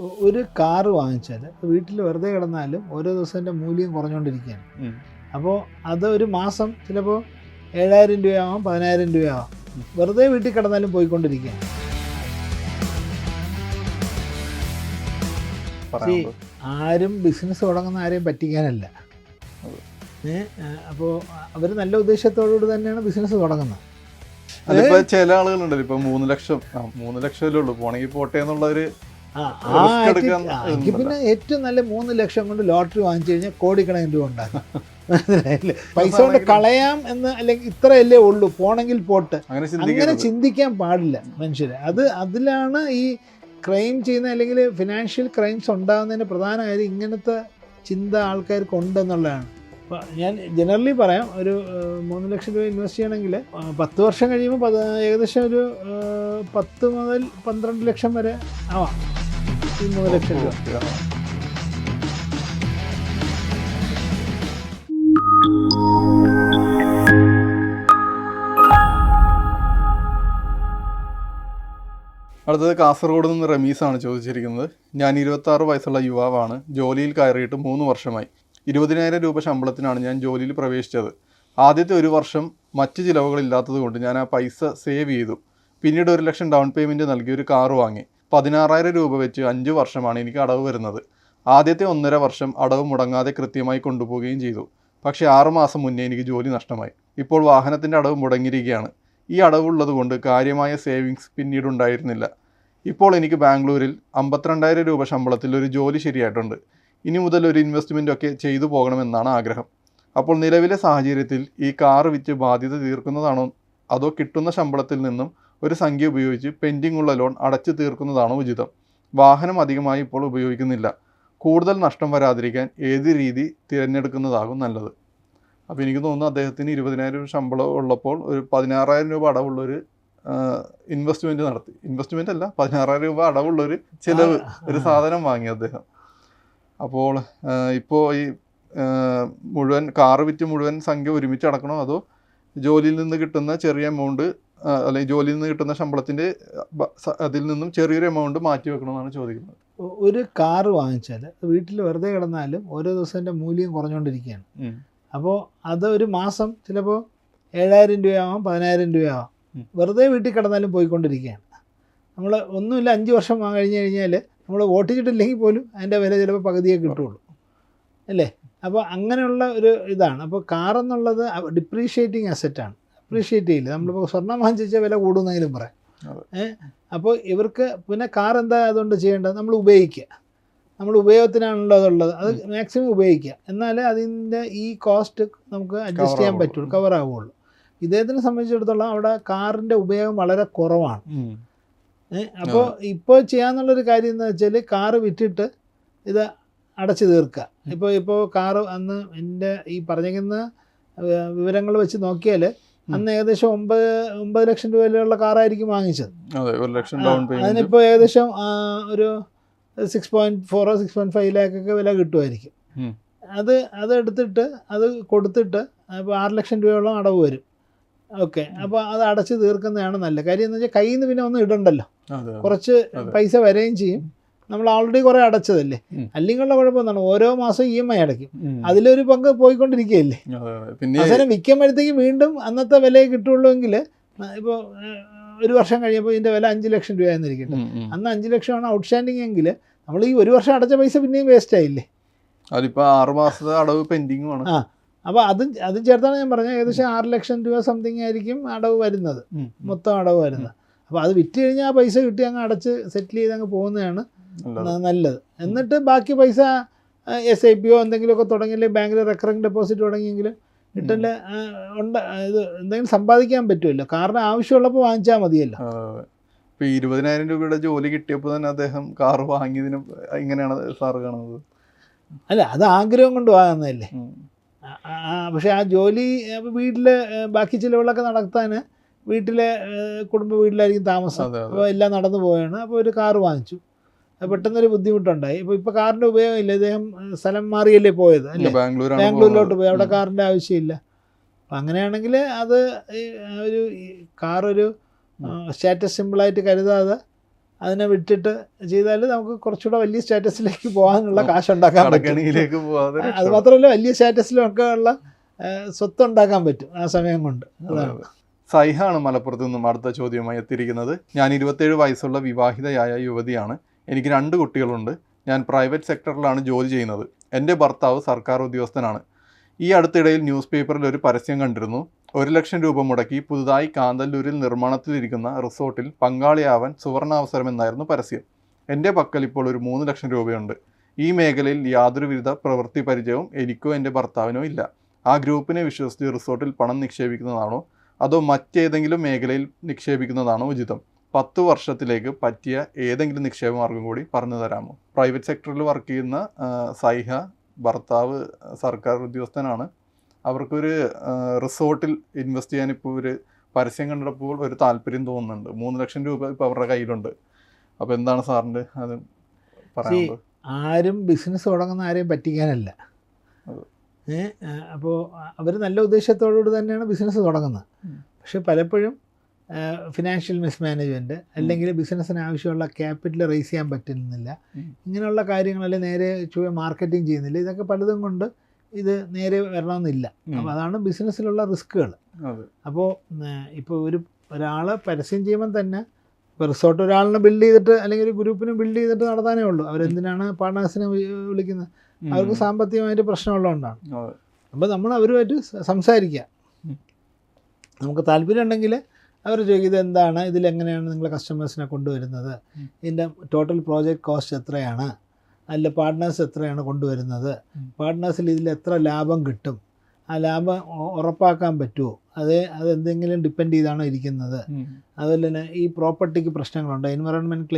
ഒരു കാറ് വാങ്ങിച്ചാൽ വീട്ടിൽ വെറുതെ കിടന്നാലും ഓരോ ദിവസം മൂല്യം കുറഞ്ഞുകൊണ്ടിരിക്കുകയാണ്. അപ്പോൾ അത് ഒരു മാസം ചിലപ്പോൾ ഏഴായിരം രൂപയാവാം പതിനായിരം രൂപയാവാം. വെറുതെ വീട്ടിൽ കിടന്നാലും പോയിക്കൊണ്ടിരിക്കുകയാണ്. ആരും ബിസിനസ് തുടങ്ങുന്ന ആരെയും പറ്റിക്കാനല്ല. അപ്പോൾ അവർ നല്ല ഉദ്ദേശത്തോടുകൂടി തന്നെയാണ് ബിസിനസ് തുടങ്ങുന്നത്. അതിപ്പോ ചില ആളുകളുണ്ടല്ലോ ഇപ്പൊ മൂന്ന് ലക്ഷം മൂന്ന് മൂന്ന് ലക്ഷമല്ലേ ഉള്ളൂ. പോണെങ്കിൽ പോട്ടെ എന്നുള്ള ഒരു എടുക്കാൻ പിന്നെ ഏറ്റവും നല്ല മൂന്ന് ലക്ഷം കൊണ്ട് ലോട്ടറി വാങ്ങിച്ചു കഴിഞ്ഞാൽ കോടിക്കണക്കിന് രൂപ ഉണ്ടാകും. പൈസ കൊണ്ട് കളയാം എന്ന് അല്ലെങ്കിൽ ഇത്രയല്ലേ ഉള്ളൂ. പോണെങ്കിൽ പോട്ട്. അങ്ങനെ ചിന്തിക്കാൻ പാടില്ല മനുഷ്യരെ. അത് അതിലാണ് ഈ ക്രൈം ചെയ്യുന്ന അല്ലെങ്കിൽ ഫിനാൻഷ്യൽ ക്രൈംസ് ഉണ്ടാകുന്നതിന് പ്രധാന കാര്യം ഇങ്ങനത്തെ ചിന്ത ആൾക്കാർക്ക് ഉണ്ടെന്നുള്ളതാണ് ഞാൻ ജനറലി പറയാം ഒരു മൂന്ന് ലക്ഷം രൂപ ഇൻവെസ്റ്റ് ചെയ്യണമെങ്കിൽ പത്ത് വർഷം കഴിയുമ്പോൾ പത് ഏകദേശം ഒരു പത്ത് മുതൽ പന്ത്രണ്ട് ലക്ഷം വരെ ആവാം. ഈ മൂന്ന് ലക്ഷം രൂപ. അടുത്തത് കാസർഗോഡ് നിന്ന് റമീസാണ് ചോദിച്ചിരിക്കുന്നത്. ഞാൻ ഇരുപത്തി ആറ് വയസ്സുള്ള യുവാവാണ്. ജോലിയിൽ കയറിയിട്ട് മൂന്ന് വർഷമായി. ഇരുപതിനായിരം രൂപ ശമ്പളത്തിനാണ് ഞാൻ ജോലിയിൽ പ്രവേശിച്ചത്. ആദ്യത്തെ ഒരു വർഷം മറ്റ് ചിലവുകളില്ലാത്തത് കൊണ്ട് ഞാൻ ആ പൈസ സേവ് ചെയ്തു. പിന്നീട് ഒരു ലക്ഷം ഡൗൺ പേയ്മെന്റ് നൽകി ഒരു കാറ് വാങ്ങി. പതിനാറായിരം രൂപ വെച്ച് അഞ്ച് വർഷമാണ് എനിക്ക് അടവ് വരുന്നത്. ആദ്യത്തെ ഒന്നര വർഷം അടവ് മുടങ്ങാതെ കൃത്യമായി കൊണ്ടുപോവുകയും ചെയ്തു. പക്ഷേ ആറുമാസം മുന്നേ എനിക്ക് ജോലി നഷ്ടമായി. ഇപ്പോൾ വാഹനത്തിന്റെ അടവ് മുടങ്ങിയിരിക്കുകയാണ്. ഈ അടവുള്ളത് കൊണ്ട് കാര്യമായ സേവിങ്സ് പിന്നീട് ഉണ്ടായിരുന്നില്ല. ഇപ്പോൾ എനിക്ക് ബാംഗ്ലൂരിൽ അമ്പത്തിരണ്ടായിരം രൂപ ശമ്പളത്തിൽ ഒരു ജോലി ശരിയായിട്ടുണ്ട്. ഇനി മുതൽ ഒരു ഇൻവെസ്റ്റ്മെന്റ് ഒക്കെ ചെയ്തു പോകണമെന്നാണ് ആഗ്രഹം. അപ്പോൾ നിലവിലെ സാഹചര്യത്തിൽ ഈ കാർ വിറ്റ് ബാധ്യത തീർക്കുന്നതാണോ? അതോ കിട്ടുന്ന ശമ്പളത്തിൽ നിന്നും ഒരു സംഖ്യ ഉപയോഗിച്ച് പെൻഡിംഗ് ഉള്ള ലോൺ അടച്ചു തീർക്കുന്നതാണോ ഉചിതം? വാഹനം അധികമായി ഇപ്പോൾ ഉപയോഗിക്കുന്നില്ല. കൂടുതൽ നഷ്ടം വരാതിരിക്കാൻ ഏത് രീതി തിരഞ്ഞെടുക്കുന്നതാകും നല്ലത്? അപ്പോൾ എനിക്ക് തോന്നുന്നു അദ്ദേഹത്തിന് ഇരുപതിനായിരം രൂപ ശമ്പളം ഉള്ളപ്പോൾ ഒരു പതിനാറായിരം രൂപ അടവുള്ളൊരു ഇൻവെസ്റ്റ്മെന്റ് നടത്തി. ഇൻവെസ്റ്റ്മെന്റ് അല്ല പതിനാറായിരം രൂപ അടവുള്ളൊരു ചിലവ് ഒരു സാധനം വാങ്ങി അദ്ദേഹം. അപ്പോൾ ഇപ്പോൾ ഈ മുഴുവൻ കാറ് വിറ്റ് മുഴുവൻ സംഖ്യ ഒരുമിച്ച് അടക്കണോ? അതോ ജോലിയിൽ നിന്ന് കിട്ടുന്ന ചെറിയ എമൗണ്ട് അല്ലെങ്കിൽ ജോലിയിൽ നിന്ന് കിട്ടുന്ന ശമ്പളത്തിന്റെ അതിൽ നിന്നും ചെറിയൊരു എമൗണ്ട് മാറ്റി വെക്കണമെന്നാണ് ചോദിക്കുന്നത്. ഒരു കാറ് വാങ്ങിച്ചാൽ വീട്ടിൽ വെറുതെ കിടന്നാലും ഓരോ ദിവസം മൂല്യം കുറഞ്ഞുകൊണ്ടിരിക്കുകയാണ്. അപ്പോൾ അത് ഒരു മാസം ചിലപ്പോൾ ഏഴായിരം രൂപയാവാം പതിനായിരം രൂപയാവാം. വെറുതെ വീട്ടിൽ കിടന്നാലും പോയിക്കൊണ്ടിരിക്കുകയാണ്. നമ്മൾ ഒന്നുമില്ല അഞ്ച് വർഷം കഴിഞ്ഞ് കഴിഞ്ഞാൽ നമ്മൾ വോട്ടിച്ചിട്ടില്ലെങ്കിൽ പോലും അതിന്റെ വില ചിലപ്പോൾ പകുതിയെ കിട്ടുള്ളൂ. അല്ലേ? അപ്പോൾ അങ്ങനെയുള്ള ഒരു ഇതാണ്. അപ്പോൾ കാറെന്നുള്ളത് ഡിപ്രീഷിയേറ്റിംഗ് അസറ്റാണ് അപ്രീഷിയേറ്റ് ചെയ്യില്ല. നമ്മളിപ്പോൾ സ്വർണം വാങ്ങിച്ച വില കൂടുന്നെങ്കിലും പറയാം. ഏ? ഏഹ് അപ്പോൾ ഇവർക്ക് പിന്നെ കാർ എന്താ അതുകൊണ്ട് ചെയ്യേണ്ടത്? നമ്മൾ ഉപയോഗിക്കുക. നമ്മൾ ഉപയോഗത്തിനാണല്ലോ അതുള്ളത്. അത് മാക്സിമം ഉപയോഗിക്കുക. എന്നാലേ അതിന്റെ ഈ കോസ്റ്റ് നമുക്ക് അഡ്ജസ്റ്റ് ചെയ്യാൻ. പറ്റുള്ളൂ. കവർ ആവുള്ളൂ. ഇദ്ദേഹത്തിനെ സംബന്ധിച്ചിടത്തോളം അവിടെ കാറിന്റെ ഉപയോഗം വളരെ കുറവാണ്. അപ്പോൾ ഇപ്പോൾ ചെയ്യാന്നുള്ളൊരു കാര്യം എന്ന് വെച്ചാൽ കാറ് വിറ്റിട്ട് ഇത് അടച്ചു തീർക്കുക ഇപ്പോൾ ഇപ്പോൾ കാറ് അന്ന് എന്റെ ഈ പറഞ്ഞിരിക്കുന്ന വിവരങ്ങൾ വെച്ച് നോക്കിയാൽ അന്ന് ഏകദേശം ഒമ്പത് ഒമ്പത് ലക്ഷം രൂപ വിലയുള്ള കാറായിരിക്കും വാങ്ങിച്ചത്. അതിനിപ്പോൾ ഏകദേശം ഒരു സിക്സ് പോയിന്റ് ഫോറോ സിക്സ് പോയിന്റ് ഫൈവ് ലാക്കൊക്കെ വില കിട്ടുമായിരിക്കും അത് അത് എടുത്തിട്ട് അത് കൊടുത്തിട്ട് ഇപ്പോൾ ആറ് ലക്ഷം രൂപയോളം അടവ് വരും. ഓക്കെ. അപ്പോൾ അത് അടച്ചു തീർക്കുന്നതാണ് നല്ലത്. കാര്യം എന്ന് വെച്ചാൽ കയ്യിൽ നിന്ന് പിന്നെ ഒന്നും ഇടണ്ടല്ലോ. കുറച്ച് പൈസ വരെയും ചെയ്യും. നമ്മൾ ഓൾറെഡി കുറേ അടച്ചതല്ലേ? അല്ലെങ്കിലുള്ള കുഴപ്പം എന്താണ്? ഓരോ മാസം ഇ എം ഐ അടയ്ക്കും. അതിലൊരു പങ്ക് പോയിക്കൊണ്ടിരിക്കുകയല്ലേ? അവസാനം വിൽക്കുമ്പോഴത്തേക്ക് വീണ്ടും അന്നത്തെ വിലയെ കിട്ടുള്ളൂ എങ്കിൽ ഇപ്പോൾ ഒരു വർഷം കഴിയുമ്പോൾ ഇതിന്റെ വില അഞ്ച് ലക്ഷം രൂപ എന്നിരിക്കട്ടെ ഉം, ഉം. അന്ന് അഞ്ച് ലക്ഷമാണ് ഔട്ട്സ്റ്റാൻഡിങ് എങ്കിൽ നമ്മൾ ഈ ഒരു വർഷം അടച്ച പൈസ പിന്നെയും വേസ്റ്റ് ആയില്ലേ? അതിപ്പോൾ ആറ് മാസത്തെ അടവ് പെൻഡിങ്ങുമാണ് ആ. അപ്പോൾ അത് അത് ചേർത്താണ് ഞാൻ പറഞ്ഞത്. ഏകദേശം ആറ് ലക്ഷം രൂപ സംതിങ് ആയിരിക്കും അടവ് വരുന്നത്. മൊത്തം അടവ് വരുന്നത്. അപ്പോൾ അത് വിറ്റ് കഴിഞ്ഞാൽ ആ പൈസ കിട്ടി അങ്ങ് അടച്ച് സെറ്റിൽ ചെയ്ത് അങ്ങ് പോകുന്നതാണ് നല്ലത്. എന്നിട്ട് ബാക്കി പൈസ എസ് ഐ പിയോ എന്തെങ്കിലുമൊക്കെ തുടങ്ങിയില്ലേ ബാങ്കിൽ റെക്കറിങ് ഡെപ്പോസിറ്റ് തുടങ്ങിയെങ്കിലും ഇട്ടല്ലേ ആ, ഉണ്ട് ഇത് എന്തെങ്കിലും സമ്പാദിക്കാൻ പറ്റുമല്ലോ. കാരണം ആവശ്യമുള്ളപ്പോൾ വാങ്ങിച്ചാൽ മതിയല്ലോ. ഇപ്പോൾ. ഇരുപതിനായിരം രൂപയുടെ ജോലി കിട്ടിയപ്പോൾ തന്നെ അദ്ദേഹം കാർ വാങ്ങിയതിന് ഇങ്ങനെയാണ് സാറ് കാണുന്നത്. അല്ല അത് ആഗ്രഹം കൊണ്ട് വാങ്ങുന്നതല്ലേ. പക്ഷേ ആ ജോലി വീട്ടിലെ ബാക്കി ചിലവുകളൊക്കെ നടത്താൻ വീട്ടിലെ കുടുംബ വീട്ടിലായിരിക്കും താമസം. അപ്പോൾ എല്ലാം നടന്നു പോവുകയാണ്. അപ്പോൾ ഒരു കാറ് വാങ്ങിച്ചു. പെട്ടെന്നൊരു ബുദ്ധിമുട്ടുണ്ടായി. ഇപ്പോൾ ഇപ്പോൾ കാറിന്റെ ഉപയോഗമില്ല. ഇദ്ദേഹം സ്ഥലം മാറിയല്ലേ പോയത് അല്ലേ? ബാംഗ്ലൂരിലോട്ട് പോയി. അവിടെ. കാറിന്റെ ആവശ്യമില്ല. അപ്പം അങ്ങനെയാണെങ്കിൽ അത് ഒരു കാറൊരു സ്റ്റാറ്റസ് സിമ്പിളായിട്ട് കരുതാതെ അതിനെ വിട്ടിട്ട് ചെയ്താൽ നമുക്ക് കുറച്ചുകൂടെ വലിയ സ്റ്റാറ്റസിലേക്ക് പോകാനുള്ള കാശ് ഉണ്ടാക്കാൻ പറ്റും അത് മാത്രമല്ല വലിയ സ്റ്റാറ്റസിലൊക്കെ ഉള്ള സ്വത്ത് ഉണ്ടാക്കാൻ പറ്റും ആ സമയം കൊണ്ട്. അതാണ്. സൈഹാണ് മലപ്പുറത്ത് നിന്നും അടുത്ത ചോദ്യവുമായി എത്തിയിരിക്കുന്നത്. ഞാൻ ഇരുപത്തേഴ് വയസ്സുള്ള വിവാഹിതയായ യുവതിയാണ്. എനിക്ക് രണ്ട് കുട്ടികളുണ്ട്. ഞാൻ പ്രൈവറ്റ് സെക്ടറിലാണ് ജോലി ചെയ്യുന്നത്. എന്റെ ഭർത്താവ് സർക്കാർ ഉദ്യോഗസ്ഥനാണ്. ഈ അടുത്തിടയിൽ ന്യൂസ് പേപ്പറിൽ ഒരു പരസ്യം കണ്ടിരുന്നു. ഒരു ലക്ഷം രൂപ മുടക്കി പുതുതായി കാന്തല്ലൂരിൽ നിർമ്മാണത്തിലിരിക്കുന്ന റിസോർട്ടിൽ പങ്കാളിയാവാൻ സുവർണാവസരമെന്നായിരുന്നു പരസ്യം. എന്റെ പക്കൽ ഇപ്പോൾ ഒരു മൂന്ന് ലക്ഷം രൂപയുണ്ട്. ഈ മേഖലയിൽ യാതൊരുവിധ പ്രവൃത്തി പരിചയവും എനിക്കോ എന്റെ ഭർത്താവിനോ ഇല്ല. ആ ഗ്രൂപ്പിനെ വിശ്വസിച്ച് റിസോർട്ടിൽ പണം നിക്ഷേപിക്കുന്നതാണോ? അതോ മറ്റേതെങ്കിലും മേഖലയിൽ നിക്ഷേപിക്കുന്നതാണോ ഉചിതം? പത്ത് വർഷത്തിലേക്ക് പറ്റിയ ഏതെങ്കിലും നിക്ഷേപ മാർഗം കൂടി പറഞ്ഞു തരാമോ? പ്രൈവറ്റ് സെക്ടറിൽ വർക്ക് ചെയ്യുന്ന സൈഹ ഭർത്താവ് സർക്കാർ ഉദ്യോഗസ്ഥനാണ്. അവർക്കൊരു റിസോർട്ടിൽ ഇൻവെസ്റ്റ് ചെയ്യാൻ ഇപ്പോൾ ഒരു പരസ്യം കണ്ടപ്പോൾ ഒരു താല്പര്യം തോന്നുന്നുണ്ട്. മൂന്ന് ലക്ഷം രൂപ ഇപ്പോൾ അവരുടെ കയ്യിലുണ്ട്. അപ്പോൾ എന്താണ് സാറിന്റെ അത് പറയുന്നത് ആരും ബിസിനസ് തുടങ്ങുന്ന ആരെയും പറ്റിക്കാനല്ല. അപ്പോൾ അവർ നല്ല ഉദ്ദേശത്തോടുകൂടി തന്നെയാണ് ബിസിനസ് തുടങ്ങുന്നത്. പക്ഷെ പലപ്പോഴും ഫിനാൻഷ്യൽ മിസ്മാനേജ്മെന്റ് അല്ലെങ്കിൽ ബിസിനസ്സിന് ആവശ്യമുള്ള ക്യാപിറ്റൽ റേസ് ചെയ്യാൻ പറ്റുന്നില്ല. ഇങ്ങനെയുള്ള കാര്യങ്ങളിൽ നേരെ ചുവ മാർക്കറ്റിംഗ് ചെയ്യുന്നില്ല. ഇതൊക്കെ പലതും കൊണ്ട് ഇത് നേരെ വരണമെന്നില്ല. അപ്പോൾ അതാണ് ബിസിനസ്സിലുള്ള റിസ്ക്കുകൾ അപ്പോൾ ഇപ്പോൾ ഒരു ഒരാളെ പരസ്യം ചെയ്യുമ്പോൾ തന്നെ ഇപ്പോൾ റിസോർട്ട് ഒരാളിനെ ബിൽഡ് ചെയ്തിട്ട് അല്ലെങ്കിൽ ഒരു ഗ്രൂപ്പിനെ ബിൽഡ് ചെയ്തിട്ട് നടത്താനേ ഉള്ളൂ. അവരെന്തിനാണ് പാർട്ട്നേഴ്സിനെ വിളിക്കുന്നത്. അവർക്ക് സാമ്പത്തികമായിട്ട് പ്രശ്നമുള്ളതുകൊണ്ടാണ്. അപ്പോൾ നമ്മൾ അവരുമായിട്ട് സംസാരിക്കുക നമുക്ക് താല്പര്യം ഉണ്ടെങ്കിൽ അവർ ചോദിക്കും എന്താണ് എന്താണ്? ഇതിലെങ്ങനെയാണ് നിങ്ങൾ കസ്റ്റമേഴ്സിനെ കൊണ്ടുവരുന്നത്. ഇതിന്റെ ടോട്ടൽ പ്രോജക്റ്റ് കോസ്റ്റ് എത്രയാണ്? അല്ല പാർട്ട്നേഴ്സ് എത്രയാണ് കൊണ്ടുവരുന്നത്. പാർട്ട്നേഴ്സിൽ ഇതിൽ എത്ര ലാഭം കിട്ടും? ആ ലാഭം ഉറപ്പാക്കാൻ പറ്റുമോ അത് അതെന്തെങ്കിലും ഡിപ്പെൻഡ് ചെയ്താണോ ഇരിക്കുന്നത്. അതുപോലെ തന്നെ ഈ പ്രോപ്പർട്ടിക്ക് പ്രശ്നങ്ങളുണ്ട്. എൻവറോൺമെന്റ്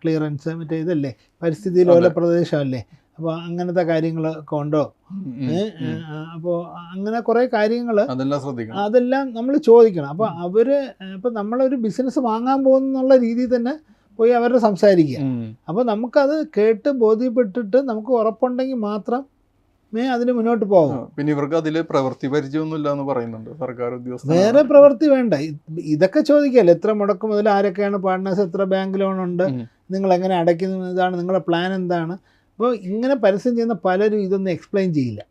ക്ലിയറൻസ് മറ്റേ ഇതല്ലേ? പരിസ്ഥിതി ലോല പ്രദേശമല്ലേ? അപ്പോൾ അങ്ങനത്തെ കാര്യങ്ങളൊക്കെ ഉണ്ടോ. അപ്പോൾ അങ്ങനെ കുറേ കാര്യങ്ങൾ അതെല്ലാം നമ്മൾ ചോദിക്കണം. അപ്പോൾ അവർ ഇപ്പം നമ്മളൊരു ബിസിനസ് വാങ്ങാൻ പോകുന്നുള്ള രീതിയിൽ തന്നെ പോയി അവരുടെ സംസാരിക്കുക. അപ്പോൾ നമുക്കത് കേട്ട് ബോധ്യപ്പെട്ടിട്ട് നമുക്ക് ഉറപ്പുണ്ടെങ്കിൽ മാത്രം മേ അതിന് മുന്നോട്ട് പോകും പിന്നെ ഇവർക്ക് അതിൽ പ്രവൃത്തി പരിചയമൊന്നും ഇല്ല എന്ന് പറയുന്നുണ്ട് സർക്കാർ ഉദ്യോഗസ്ഥർ വേറെ പ്രവൃത്തി വേണ്ട. ഇതൊക്കെ ചോദിക്കല്ലേ? എത്ര മുടക്ക് മുതൽ ആരൊക്കെയാണ് പാർട്ട്നേഴ്സ് എത്ര ബാങ്ക് ലോൺ ഉണ്ട്? നിങ്ങൾ എങ്ങനെ അടയ്ക്കുന്ന ഇതാണ് നിങ്ങളുടെ പ്ലാൻ എന്താണ്? അപ്പോൾ ഇങ്ങനെ പരസ്യം ചെയ്യുന്ന പലരും ഇതൊന്നും എക്സ്പ്ലെയിൻ ചെയ്യില്ല.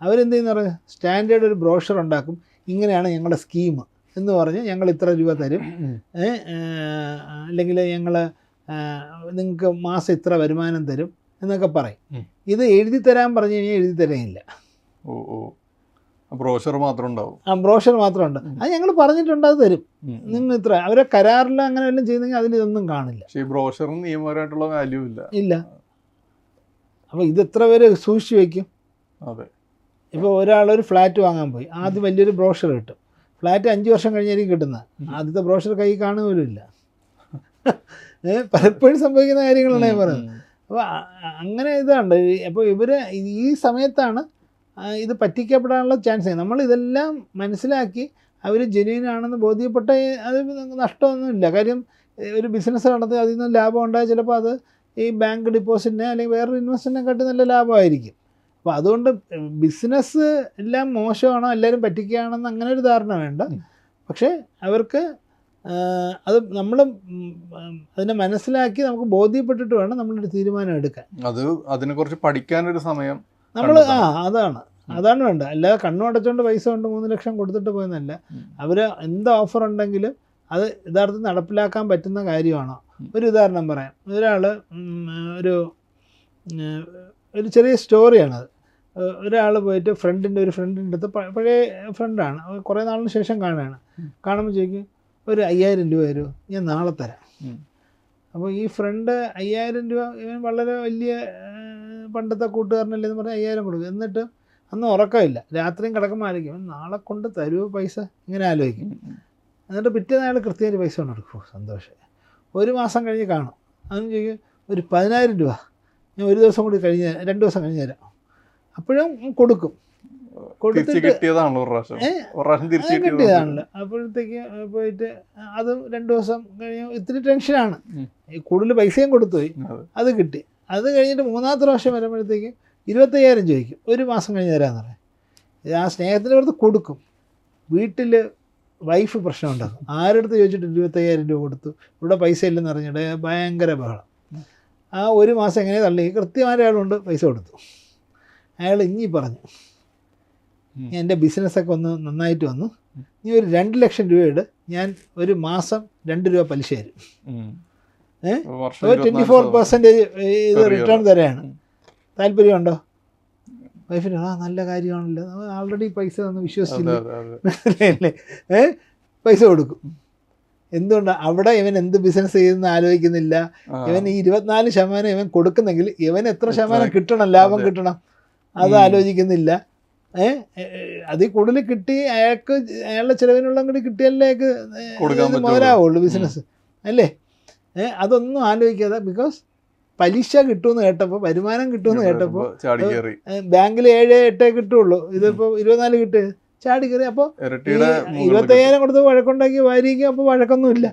അവരെന്ത് ചെയ്യുന്ന പറയുക സ്റ്റാൻഡേർഡ് ഒരു ബ്രോഷർ ഉണ്ടാക്കും. ഇങ്ങനെയാണ് ഞങ്ങളുടെ സ്കീം എന്ന് പറഞ്ഞ് ഞങ്ങൾ ഇത്ര രൂപ തരും. അല്ലെങ്കിൽ ഞങ്ങൾ നിങ്ങൾക്ക് മാസം ഇത്ര വരുമാനം തരും എന്നൊക്കെ പറയും. ഇത് എഴുതി തരാൻ പറഞ്ഞു കഴിഞ്ഞാൽ എഴുതി തരാനില്ല ഓ ഓ. ബ്രോഷർ മാത്രം ഉണ്ടാവും. ആ ബ്രോഷർ മാത്രമുണ്ട്. അത് ഞങ്ങൾ പറഞ്ഞിട്ടുണ്ട് അത് തരും. നിങ്ങൾ ഇത്ര അവരെ കരാറിൽ അങ്ങനെ വല്ലതും ചെയ്യുന്നെങ്കിൽ അതിൽ ഇതൊന്നും കാണില്ല. പക്ഷേ ഈ ബ്രോഷറിന് നിയമപരമായിട്ടുള്ള വാല്യൂ ഇല്ല. ഇല്ല. അപ്പോൾ ഇത് എത്ര പേര് സൂക്ഷിച്ചു വെക്കും അതെ. ഇപ്പോൾ ഒരാൾ ഒരു ഫ്ലാറ്റ് വാങ്ങാൻ പോയി. ആദ്യം വലിയൊരു ബ്രോഷർ കിട്ടും. ഫ്ലാറ്റ് അഞ്ച് വർഷം കഴിഞ്ഞായിരിക്കും കിട്ടുന്നത്. ആദ്യത്തെ ബ്രോഷർ കൈ കാണുക ഇല്ല പലപ്പോഴും സംഭവിക്കുന്ന കാര്യങ്ങളാണ് ഞാൻ പറയുന്നത്. അപ്പോൾ അങ്ങനെ ഇതാണ്ട് അപ്പോൾ ഇവർ ഈ സമയത്താണ് ഇത് പറ്റിക്കപ്പെടാനുള്ള ചാൻസ്. നമ്മൾ ഇതെല്ലാം മനസ്സിലാക്കി അവർ ജെന്യൂൻ ആണെന്ന് ബോധ്യപ്പെട്ട അത് നഷ്ടമൊന്നുമില്ല. കാര്യം ഒരു ബിസിനസ് നടത്തി അതിൽ നിന്ന് ലാഭം ഉണ്ടായാൽ ചിലപ്പോൾ അത് ഈ ബാങ്ക് ഡിപ്പോസിറ്റിനെ അല്ലെങ്കിൽ വേറൊരു ഇൻവെസ്റ്റ്മെന്റിനെ കാട്ടി നല്ല ലാഭമായിരിക്കും. അപ്പോൾ അതുകൊണ്ട് ബിസിനസ് എല്ലാം മോശമാണോ എല്ലാവരും പറ്റിക്കുകയാണെന്ന് അങ്ങനെ ഒരു ധാരണ വേണ്ട. പക്ഷേ അവർക്ക് അത് നമ്മൾ അതിനെ മനസ്സിലാക്കി നമുക്ക് ബോധ്യപ്പെട്ടിട്ട് വേണം നമ്മളൊരു തീരുമാനം എടുക്കാൻ. അത് അതിനെക്കുറിച്ച് പഠിക്കാനൊരു സമയം നമ്മൾ ആ അതാണ്. അതാണ് വേണ്ട. അല്ലാതെ കണ്ണു അടച്ചുകൊണ്ട് പൈസ കൊണ്ട് മൂന്ന് ലക്ഷം കൊടുത്തിട്ട് പോയെന്നല്ല. അവർ എന്ത് ഓഫർ ഉണ്ടെങ്കിലും അത് യഥാർത്ഥത്തിൽ നടപ്പിലാക്കാൻ പറ്റുന്ന കാര്യമാണോ? ഒരു ഉദാഹരണം പറയാം. ഒരാൾ ഒരു ഒരു ചെറിയ സ്റ്റോറിയാണത് ഒരാൾ പോയിട്ട് ഫ്രണ്ടിന്റെ ഒരു ഫ്രണ്ടിന്റെ അടുത്ത് പഴയ ഫ്രണ്ടാണ്. കുറേ നാളിന് ശേഷം കാണുകയാണ്. കാണുമ്പോൾ ചോദിക്കും ഒരു അയ്യായിരം രൂപ തരുമോ ഞാൻ നാളെ തരാം. അപ്പോൾ ഈ ഫ്രണ്ട് അയ്യായിരം രൂപ ഇവൻ വളരെ വലിയ പണ്ടത്തെ കൂട്ടുകാരനല്ലേ എന്ന് പറഞ്ഞാൽ അയ്യായിരം കൊടുക്കും. എന്നിട്ട് അന്ന് ഉറക്കമില്ല. രാത്രിയും കിടക്കുമ്പോൾ ആലോചിക്കും നാളെ കൊണ്ട് തരുമോ പൈസ? ഇങ്ങനെ ആലോചിക്കും. എന്നിട്ട് പിറ്റേ നാൾ കൃത്യമായിട്ട് പൈസ കൊണ്ട് കൊടുക്കും. സന്തോഷം. ഒരു മാസം കഴിഞ്ഞ് കാണും. അതിന് ചോദിക്കും ഒരു പതിനായിരം രൂപ? ഞാൻ ഒരു ദിവസം കൂടി കഴിഞ്ഞ് രണ്ട് ദിവസം കഴിഞ്ഞ് തരാം. അപ്പോഴും കൊടുക്കും. കിട്ടിയതാണല്ലോ കിട്ടിയതാണല്ലോ. അപ്പോഴത്തേക്ക് പോയിട്ട് അത് രണ്ടു ദിവസം കഴിഞ്ഞ് ഇത്തിരി ടെൻഷനാണ് കൂടുതൽ പൈസയും കൊടുത്തുപോയി. അതെ. അത് കിട്ടി. അത് കഴിഞ്ഞിട്ട് മൂന്നാമത്തെ പ്രാവശ്യം വരുമ്പോഴത്തേക്ക് ഇരുപത്തയ്യായിരം ചോദിക്കും. ഒരു മാസം കഴിഞ്ഞ് തരാമെന്ന് പറയാം. ആ സ്നേഹത്തിന്റെ പുറത്ത് കൊടുക്കും. വീട്ടിൽ വൈഫ് പ്രശ്നം ഉണ്ടാകും ആരടുത്ത് ചോദിച്ചിട്ട് ഇരുപത്തയ്യായിരം രൂപ കൊടുത്തു? ഇവിടെ പൈസ ഇല്ലെന്ന് അറിഞ്ഞിട്ട് ഭയങ്കര ബഹളം. ആ ഒരു മാസം എങ്ങനെ തള്ളി. കൃത്യമായ ഒരാളുണ്ട് പൈസ കൊടുത്തു. അയാൾ ഇനി പറഞ്ഞു. എന്റെ ബിസിനസ്സൊക്കെ ഒന്ന് നന്നായിട്ട് വന്നു. നീ ഒരു രണ്ട് ലക്ഷം രൂപയുടെ ഞാൻ ഒരു മാസം രണ്ട് രൂപ പലിശ തരും. ഏഹ് ട്വന്റി 24 ഫോർ. പെർസെന്റേജ് ഇത് റിട്ടേൺ തരാണ്. താല്പര്യമുണ്ടോ? വൈഫിന് ആ നല്ല കാര്യമാണല്ലോ. ആൾറെഡി പൈസ ഒന്ന് വിശ്വസിച്ചില്ലേ. വിശ്വസിച്ചില്ല ഏഹ് പൈസ കൊടുക്കും. എന്തുകൊണ്ടാണ് അവിടെ ഇവൻ എന്ത് ബിസിനസ് ചെയ്യുന്ന ആലോചിക്കുന്നില്ല. ഇവൻ ഈ ഇരുപത്തിനാല് ശതമാനം ഇവൻ കൊടുക്കുന്നെങ്കിൽ ഇവൻ എത്ര- ശതമാനം കിട്ടണം ലാഭം കിട്ടണം? അത്. ആലോചിക്കുന്നില്ല. ഏ അതിൽ കൂടുതൽ കിട്ടി അയാൾക്ക് അയാളുടെ ചിലവിനുള്ള കൂടി കിട്ടിയാലേ അയാൾക്ക്. മുതലാവുള്ളൂ ബിസിനസ് അല്ലേ? ഏ അതൊന്നും ആലോചിക്കാതെ ബിക്കോസ് പലിശ കിട്ടുമെന്ന് കേട്ടപ്പോൾ വരുമാനം കിട്ടുമെന്ന് കേട്ടപ്പോൾ ബാങ്കിൽ ഏഴ് എട്ടേ കിട്ടുള്ളൂ. ഇതിപ്പോൾ ഇരുപത്തിനാല് കിട്ടുക ചാടി കയറി അപ്പോൾ ഇരുപത്തയ്യായിരം കൊടുത്ത് വഴക്കുണ്ടാക്കി വാരിക്കും അപ്പോൾ വഴക്കൊന്നുമില്ല.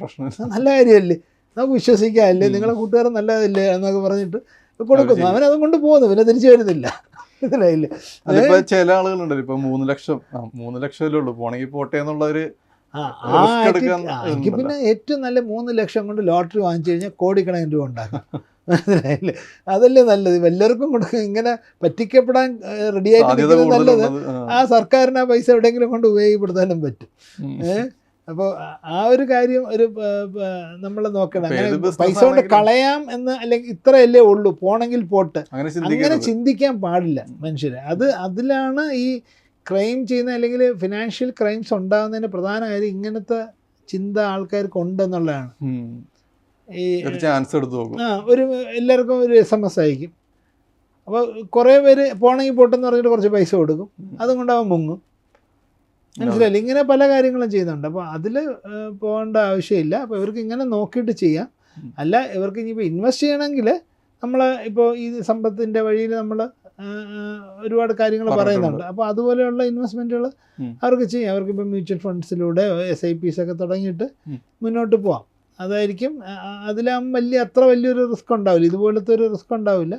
നല്ല കാര്യമല്ലേ? നമുക്ക് വിശ്വസിക്കാം അല്ലേ. നിങ്ങളെ കൂട്ടുകാരൻ നല്ലതല്ലേ എന്നൊക്കെ പറഞ്ഞിട്ട് കൊടുക്കുന്നു. അവനതും കൊണ്ട് പോകുന്നു പിന്നെ തിരിച്ചു വരുന്നില്ല. മനസ്സിലായില്ലേ അതിപ്പോ ചില ആളുകളുണ്ട് ഇപ്പൊ മൂന്ന് ലക്ഷം മൂന്ന് ലക്ഷമല്ലേ ഉള്ളൂ. പോണെങ്കിൽ പോട്ടെ എന്നുള്ള ഒരു എനിക്ക് പിന്നെ ഏറ്റവും നല്ല മൂന്ന് ലക്ഷം കൊണ്ട് ലോട്ടറി വാങ്ങിച്ചു കഴിഞ്ഞാൽ കോടിക്കണക്കിന് രൂപ ഉണ്ടാക്കാം. മനസ്സിലായില്ലേ? അതല്ലേ നല്ലത്? എല്ലാവർക്കും കൊടുക്കും ഇങ്ങനെ പറ്റിക്കപ്പെടാൻ റെഡിയായിട്ട് നല്ലത്. ആ. സർക്കാരിന് ആ പൈസ എവിടെയെങ്കിലും കൊണ്ട് ഉപയോഗപ്പെടുത്താനും പറ്റും. ഉം. അപ്പോൾ ആ ഒരു കാര്യം ഒരു നമ്മൾ നോക്കണം. അങ്ങനെ പൈസ കൊണ്ട് കളയാം എന്ന് അല്ലെങ്കിൽ ഇത്രയല്ലേ ഉള്ളൂ പോണെങ്കിൽ പോട്ട്. അങ്ങനെ ചിന്തിക്കാൻ പാടില്ല മനുഷ്യരെ. അത് അതിലാണ് ഈ ക്രൈം ചെയ്യുന്ന അല്ലെങ്കിൽ ഫിനാൻഷ്യൽ ക്രൈംസ് ഉണ്ടാകുന്നതിന് പ്രധാന കാര്യം ഇങ്ങനത്തെ ചിന്ത ആൾക്കാർക്ക് ഉണ്ടെന്നുള്ളതാണ്. ഈ ഒരു ചാൻസ് എടുത്ത് നോക്കും. ആ ഒരു എല്ലാവർക്കും ഒരു എസ് എം എസ് അയക്കും അപ്പോൾ കുറേ പേര് പോണെങ്കിൽ പോട്ടെന്ന് പറഞ്ഞിട്ട് കുറച്ച് പൈസ കൊടുക്കും. അതും കൊണ്ട് അവൻ മുങ്ങും. മനസ്സിലായില്ല? ഇങ്ങനെ പല കാര്യങ്ങളും ചെയ്യുന്നുണ്ട്. അപ്പോൾ അതിൽ പോകേണ്ട ആവശ്യമില്ല. അപ്പോൾ ഇവർക്ക് ഇങ്ങനെ നോക്കിയിട്ട് ചെയ്യാം. അല്ല ഇവർക്ക് ഇനിയിപ്പോൾ ഇൻവെസ്റ്റ് ചെയ്യണമെങ്കിൽ നമ്മൾ ഇപ്പോൾ ഈ സമ്പത്തിന്റെ വഴിയിൽ നമ്മൾ ഒരുപാട് കാര്യങ്ങൾ. പറയുന്നുണ്ട്. അപ്പോൾ അതുപോലെയുള്ള ഇൻവെസ്റ്റ്മെന്റുകൾ അവർക്ക് ചെയ്യാം. അവർക്ക് ഇപ്പോൾ മ്യൂച്വൽ ഫണ്ട്സിലൂടെ എസ് ഐ പിസ് ഒക്കെ തുടങ്ങിയിട്ട് മുന്നോട്ട് പോവാം. അതായിരിക്കും അതിലാകുമ്പോൾ വലിയ അത്ര വലിയൊരു റിസ്ക് ഉണ്ടാവില്ല. ഇതുപോലത്തെ ഒരു റിസ്ക് ഉണ്ടാവില്ല.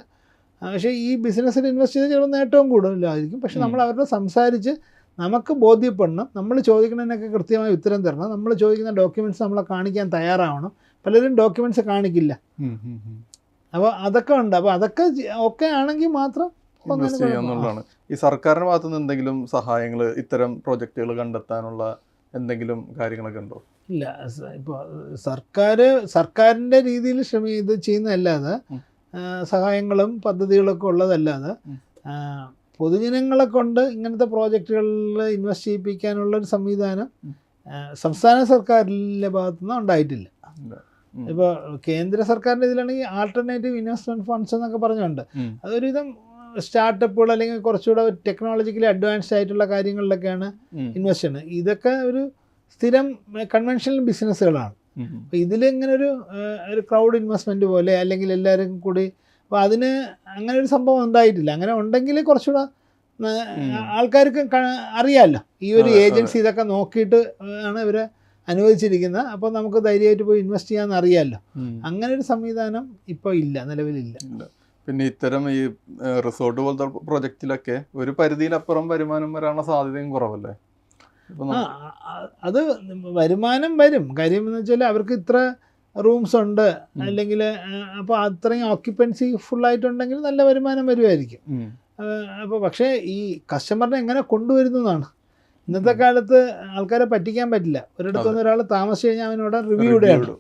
പക്ഷേ ഈ ബിസിനസ്സിൽ ഇൻവെസ്റ്റ് ചെയ്ത് ചിലപ്പോൾ നേട്ടവും കൂടുതലായിരിക്കും പക്ഷെ നമ്മൾ അവരുടെ സംസാരിച്ച് നമുക്ക് ബോധ്യപ്പെടണം. നമ്മൾ ചോദിക്കുന്നതിനൊക്കെ കൃത്യമായി ഉത്തരം തരണം. നമ്മൾ ചോദിക്കുന്ന ഡോക്യുമെന്റ്സ് നമ്മളെ കാണിക്കാൻ തയ്യാറാവണം. പലരും ഡോക്യുമെന്റ്സ് കാണിക്കില്ല. അപ്പോൾ അതൊക്കെ ഉണ്ട്. അപ്പോൾ അതൊക്കെ ഒക്കെ ആണെങ്കിൽ മാത്രം ഇൻവെസ്റ്റ് ചെയ്യാന്നുള്ളതാണ് ഈ സർക്കാരിന്റെ ഭാഗത്തു നിന്ന് എന്തെങ്കിലും സഹായങ്ങൾ ഇത്തരം പ്രോജക്റ്റുകൾ കണ്ടെത്താനുള്ള എന്തെങ്കിലും കാര്യങ്ങളൊക്കെ ഉണ്ടോ? ഇല്ല. ഇപ്പോൾ സർക്കാർ സർക്കാരിന്റെ രീതിയിൽ ശ്രമി ഇത് ചെയ്യുന്നതല്ലാതെ സഹായങ്ങളും പദ്ധതികളൊക്കെ ഉള്ളതല്ലാതെ പൊതുജനങ്ങളെ കൊണ്ട് ഇങ്ങനത്തെ പ്രോജക്റ്റുകളിൽ ഇൻവെസ്റ്റ് ചെയ്യിപ്പിക്കാനുള്ള ഒരു സംവിധാനം സംസ്ഥാന സർക്കാരിന്റെ ഭാഗത്തുനിന്ന് ഉണ്ടായിട്ടില്ല. ഇപ്പോൾ കേന്ദ്ര സർക്കാരിന്റെ ഇതിലാണെങ്കിൽ ആൾട്ടർനേറ്റീവ് ഇൻവെസ്റ്റ്മെന്റ് ഫണ്ട്സ് എന്നൊക്കെ പറഞ്ഞുണ്ട് അതൊരുവിധം സ്റ്റാർട്ടപ്പുകൾ അല്ലെങ്കിൽ കുറച്ചുകൂടെ ടെക്നോളജിക്കലി അഡ്വാൻസ്ഡ് ആയിട്ടുള്ള കാര്യങ്ങളിലൊക്കെയാണ്. ഇൻവെസ്റ്റ് ചെയ്യുന്നത് ഇതൊക്കെ ഒരു സ്ഥിരം കൺവെൻഷണൽ ബിസിനസ്സുകളാണ്. അപ്പോൾ ഇതിലിങ്ങനെ ഒരു ഒരു ക്രൗഡ് ഇൻവെസ്റ്റ്മെന്റ് പോലെ അല്ലെങ്കിൽ എല്ലാവരും കൂടി അപ്പോൾ അതിന് അങ്ങനെ ഒരു സംഭവം ഉണ്ടായിട്ടില്ല. അങ്ങനെ ഉണ്ടെങ്കിൽ കുറച്ചുകൂടെ. ആൾക്കാർക്ക് അറിയാമല്ലോ ഈ ഒരു. ഏജൻസി ഇതൊക്കെ നോക്കിയിട്ട് ആണ് ഇവരെ അനുവദിച്ചിരിക്കുന്നത് അപ്പോൾ നമുക്ക് ധൈര്യമായിട്ട് പോയി ഇൻവെസ്റ്റ് ചെയ്യാമെന്ന് അറിയാമല്ലോ അങ്ങനെ ഒരു സംവിധാനം ഇപ്പോൾ ഇല്ല നിലവിലില്ല. പിന്നെ ഇത്തരം ഈ റിസോർട്ട് പോലത്തെ പ്രൊജക്റ്റിലൊക്കെ ഒരു പരിധിയിലപ്പുറം വരുമാനം വരാനുള്ള സാധ്യതയും കുറവല്ലേ? അത് വരുമാനം വരും. കാര്യം എന്ന് വെച്ചാൽ അവർക്ക് ഇത്ര റൂംസ് ഉണ്ട്. അല്ലെങ്കിൽ അപ്പോൾ അത്രയും ഓക്യുപ്പൻസി ഫുള്ളായിട്ടുണ്ടെങ്കിൽ നല്ല വരുമാനം വരുമായിരിക്കും. അപ്പോൾ പക്ഷേ ഈ കസ്റ്റമറിനെ എങ്ങനെ കൊണ്ടുവരുന്നു എന്നാണ്. ഇന്നത്തെ കാലത്ത് ആൾക്കാരെ പറ്റിക്കാൻ പറ്റില്ല. ഒരിടത്തു നിന്ന് ഒരാൾ താമസിച്ച് കഴിഞ്ഞാൽ അവനോട് റിവ്യൂ ഇടേ. ഉള്ളൂ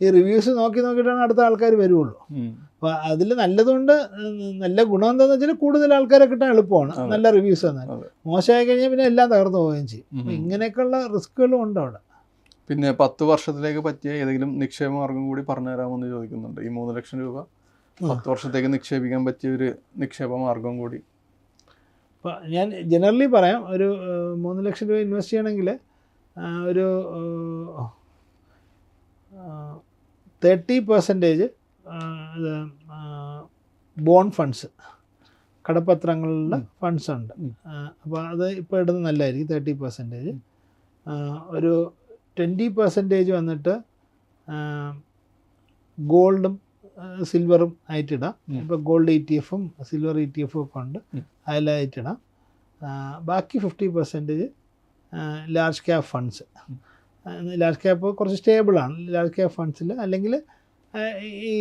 ഈ റിവ്യൂസ് നോക്കി നോക്കിയിട്ടാണ് അടുത്ത ആൾക്കാർ വരുള്ളൂ അപ്പോൾ അതിൽ നല്ലതുകൊണ്ട് നല്ല ഗുണം എന്താണെന്ന് വെച്ചാൽ കൂടുതൽ ആൾക്കാരെ കിട്ടാൻ എളുപ്പമാണ്. നല്ല റിവ്യൂസ് തന്നെ മോശമായി കഴിഞ്ഞാൽ പിന്നെ എല്ലാം തകർന്നു പോവുകയും ചെയ്യും. ഇങ്ങനെയൊക്കെയുള്ള റിസ്ക്കുകളും ഉണ്ട് അവിടെ. പിന്നെ പത്ത് വർഷത്തിലേക്ക് പറ്റിയ ഏതെങ്കിലും നിക്ഷേപ മാർഗം കൂടി പറഞ്ഞു തരാമെന്ന് ചോദിക്കുന്നുണ്ട്. ഈ മൂന്ന് ലക്ഷം രൂപ. പത്ത് വർഷത്തേക്ക് നിക്ഷേപിക്കാൻ പറ്റിയ ഒരു നിക്ഷേപ മാർഗം കൂടി. അപ്പോൾ ഞാൻ ജനറലി പറയാം ഒരു മൂന്ന് ലക്ഷം രൂപ ഇൻവെസ്റ്റ് ചെയ്യണമെങ്കിൽ ഒരു തേർട്ടി പെർസെന്റേജ് ബോൺ ഫണ്ട്സ് കടപ്പത്രങ്ങളുടെ ഫണ്ട്സ് ഉണ്ട്. അപ്പോൾ അത് ഇപ്പോൾ ഇടുന്നത് നല്ലതായിരിക്കും തേർട്ടി പെർസെന്റേജ് ഒരു ട്വന്റി പെർസെന്റേജ് വന്നിട്ട് ഗോൾഡും സിൽവറും ആയിട്ടിടാം. ഇപ്പോൾ ഗോൾഡ് ഇ ടി എഫും സിൽവർ ഇ ടി എഫും ഒക്കെ ഉണ്ട്. അതിലായിട്ടിടാം. ബാക്കി fifty percentage large cap funds large cap കുറച്ച് സ്റ്റേബിളാണ് ലാർജ് ക്യാപ് ഫണ്ട്സിൽ അല്ലെങ്കിൽ ഈ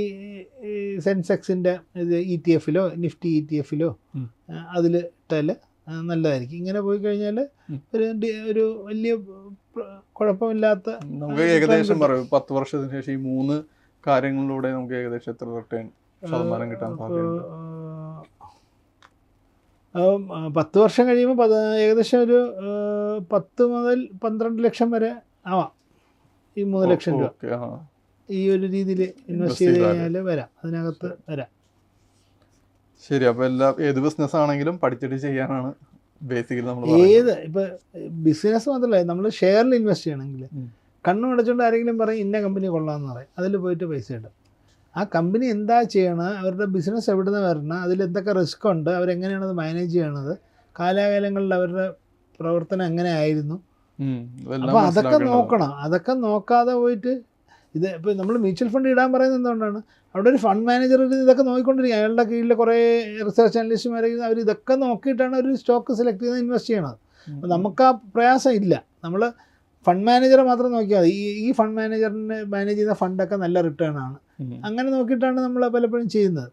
സെൻസെക്സിന്റെ ഇത് ഇ ടി എഫിലോ നിഫ്റ്റി ഇ ടി എഫിലോ അതിൽ ഇട്ടാൽ നല്ലതായിരിക്കും. ഇങ്ങനെ പോയി കഴിഞ്ഞാൽ ഒരു ഒരു വലിയ കുഴപ്പമില്ലാത്ത നമുക്ക് ഏകദേശം. പറയും. പത്ത് വർഷത്തിന് ശേഷം ഈ മൂന്ന് കാര്യങ്ങളിലൂടെ നമുക്ക് ഏകദേശം എത്ര റിട്ടേൺ ശതമാനം കിട്ടാൻ പത്ത് വർഷം കഴിയുമ്പോൾ പത് ഏകദേശം ഒരു പത്ത് മുതൽ പന്ത്രണ്ട് ലക്ഷം വരെ ആവാം. ഈ മൂന്ന് ലക്ഷം രൂപ. ഈ ഒരു രീതിയിൽ ഇൻവെസ്റ്റ് ചെയ്ത്. കഴിഞ്ഞാൽ വരാം. അതിനകത്ത് വരാം. ശരി അപ്പൊ എല്ലാ ഏത് ബിസിനസ് ആണെങ്കിലും പഠിച്ചിട്ട് ചെയ്യാനാണ് ബേസിക്കലി നമ്മൾ ഏത് ഇപ്പൊ ബിസിനസ് മാത്രമല്ല നമ്മൾ ഷെയറിൽ ഇൻവെസ്റ്റ് ചെയ്യണമെങ്കിൽ. കണ്ണു അടച്ചുകൊണ്ട് ആരെങ്കിലും പറയും ഇന്ന കമ്പനി കൊള്ളാമെന്ന് പറയും. അതിൽ പോയിട്ട് പൈസ ഇടും. ആ കമ്പനി എന്താ ചെയ്യണത് അവരുടെ ബിസിനസ് എവിടെ നിന്ന് വരണം അതിൽ എന്തൊക്കെ റിസ്ക് ഉണ്ട് അവരെങ്ങനെയാണ് അത് മാനേജ് ചെയ്യണത് കാലാകാലങ്ങളിൽ അവരുടെ പ്രവർത്തനം എങ്ങനെയായിരുന്നു? അപ്പോൾ അതൊക്കെ നോക്കണം. അതൊക്കെ നോക്കാതെ പോയിട്ട് ഇത് ഇപ്പോൾ നമ്മൾ മ്യൂച്വൽ ഫണ്ട് ഇടാൻ പറയുന്നത് എന്തുകൊണ്ടാണ്? അവിടെ ഒരു ഫണ്ട് മാനേജർ ഇതൊക്കെ നോക്കിക്കൊണ്ടിരിക്കുക അയാളുടെ കീഴിൽ കുറേ റിസർച്ച് അനലിസ്റ്റുമാരെ അവർ ഇതൊക്കെ നോക്കിയിട്ടാണ് ഒരു സ്റ്റോക്ക് സെലക്ട് ചെയ്ത് ഇൻവെസ്റ്റ് ചെയ്യണത്. അപ്പോൾ നമുക്ക് ആ പ്രയാസം ഇല്ല. നമ്മൾ ഫണ്ട് മാനേജറെ മാത്രം നോക്കിയാൽ മതി. ഈ ഈ ഫണ്ട് മാനേജറിന് മാനേജ് ചെയ്യുന്ന ഫണ്ടൊക്കെ നല്ല റിട്ടേൺ ആണ്. അങ്ങനെ നോക്കിയിട്ടാണ് നമ്മൾ പലപ്പോഴും ചെയ്യുന്നത്.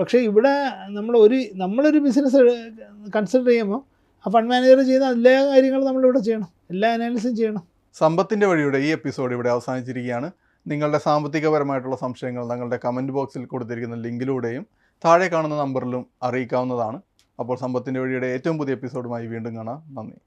പക്ഷേ ഇവിടെ നമ്മൾ ഒരു നമ്മളൊരു ബിസിനസ് കൺസിഡർ ചെയ്യുമ്പോൾ ആ ഫണ്ട് മാനേജർ ചെയ്യുന്ന എല്ലാ കാര്യങ്ങളും നമ്മളിവിടെ ചെയ്യണം. എല്ലാ അനാലിസും ചെയ്യണം. സമ്പത്തിന്റെ വഴിയുടെ ഈ എപ്പിസോഡ് ഇവിടെ അവസാനിച്ചിരിക്കുകയാണ്. നിങ്ങളുടെ സാമ്പത്തികപരമായിട്ടുള്ള സംശയങ്ങൾ ഞങ്ങളുടെ കമന്റ് ബോക്സിൽ കൊടുത്തിരിക്കുന്ന ലിങ്കിലൂടെയും താഴെ കാണുന്ന നമ്പറിലും അറിയിക്കാവുന്നതാണ്. അപ്പോൾ സമ്പത്തിന്റെ വഴിയുടെ ഏറ്റവും പുതിയ എപ്പിസോഡുമായി വീണ്ടും കാണാം. നന്ദി.